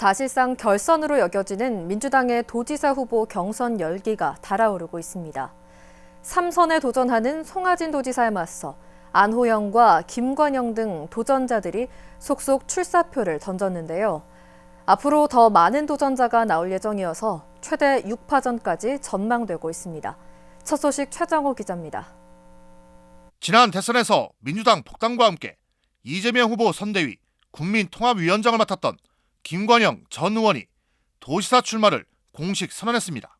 사실상 결선으로 여겨지는 민주당의 도지사 후보 경선 열기가 달아오르고 있습니다. 3선에 도전하는 송하진 도지사에 맞서 안호영과 김관영 등 도전자들이 속속 출사표를 던졌는데요. 앞으로 더 많은 도전자가 나올 예정이어서 최대 6파전까지 전망되고 있습니다. 첫 소식 최정호 기자입니다. 지난 대선에서 민주당 복당과 함께 이재명 후보 선대위 국민통합위원장을 맡았던 김관영 전 의원이 도지사 출마를 공식 선언했습니다.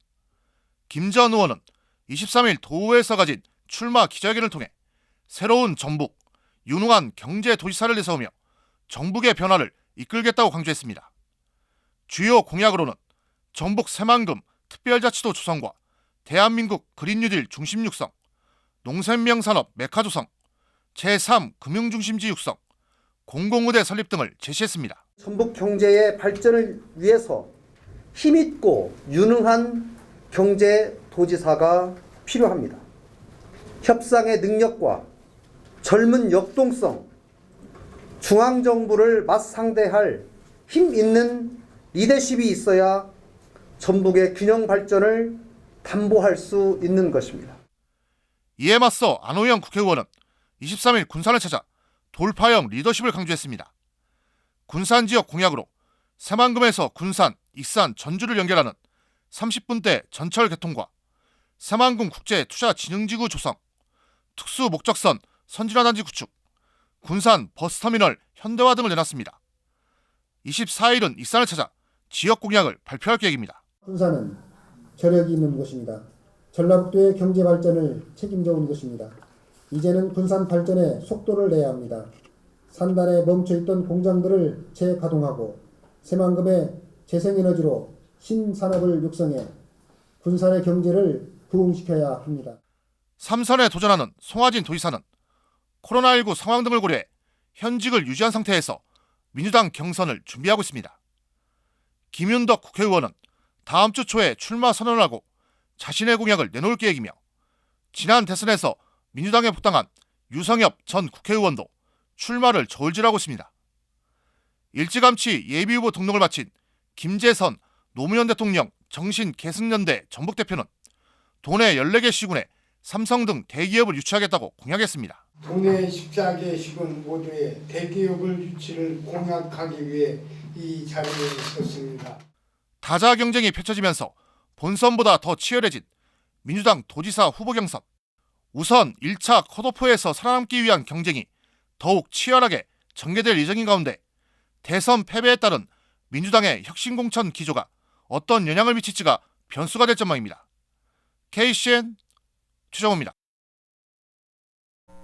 김 전 의원은 23일 도의회에서 가진 출마 기자회견을 통해 새로운 전북, 유능한 경제도지사를 내세우며 정북의 변화를 이끌겠다고 강조했습니다. 주요 공약으로는 전북 새만금 특별자치도 조성과 대한민국 그린 뉴딜 중심 육성, 농산명 산업 메카 조성, 제3 금융중심지 육성, 공공의대 설립 등을 제시했습니다. 전북 경제의 발전을 위해서 힘있고 유능한 경제 도지사가 필요합니다. 협상의 능력과 젊은 역동성, 중앙정부를 맞상대할 힘 있는 리더십이 있어야 전북의 균형 발전을 담보할 수 있는 것입니다. 이에 맞서 안호영 국회의원은 23일 군산을 찾아 돌파형 리더십을 강조했습니다. 군산 지역 공약으로 새만금에서 군산, 익산, 전주를 연결하는 30분대 전철 개통과 새만금 국제 투자 진흥지구 조성, 특수 목적선 선진화단지 구축, 군산 버스터미널 현대화 등을 내놨습니다. 24일은 익산을 찾아 지역 공약을 발표할 계획입니다. 군산은 저력이 있는 곳입니다. 전라북도의 경제 발전을 책임져 온 곳입니다. 이제는 군산 발전에 속도를 내야 합니다. 산단에 멈춰있던 공장들을 재가동하고 새만금의 재생에너지로 신산업을 육성해 군산의 경제를 부흥시켜야 합니다. 삼선에 도전하는 송하진 도지사는 코로나19 상황 등을 고려해 현직을 유지한 상태에서 민주당 경선을 준비하고 있습니다. 김윤덕 국회의원은 다음 주 초에 출마 선언을 하고 자신의 공약을 내놓을 계획이며 지난 대선에서 민주당에 복당한 유성엽 전 국회의원도 출마를 저울질하고 있습니다. 일찌감치 예비후보 등록을 마친 김재선 노무현 대통령 정신 계승연대 전북대표는 도내 14개 시군에 삼성 등 대기업을 유치하겠다고 공약했습니다. 동네 14개 시군 모두의 대기업을 유치를 공약하기 위해 이 자리에 섰습니다. 다자 경쟁이 펼쳐지면서 본선보다 더 치열해진 민주당 도지사 후보 경선. 우선 1차 컷오프에서 살아남기 위한 경쟁이 더욱 치열하게 전개될 예정인 가운데 대선 패배에 따른 민주당의 혁신공천 기조가 어떤 영향을 미칠지가 변수가 될 전망입니다. KCN 최정호입니다.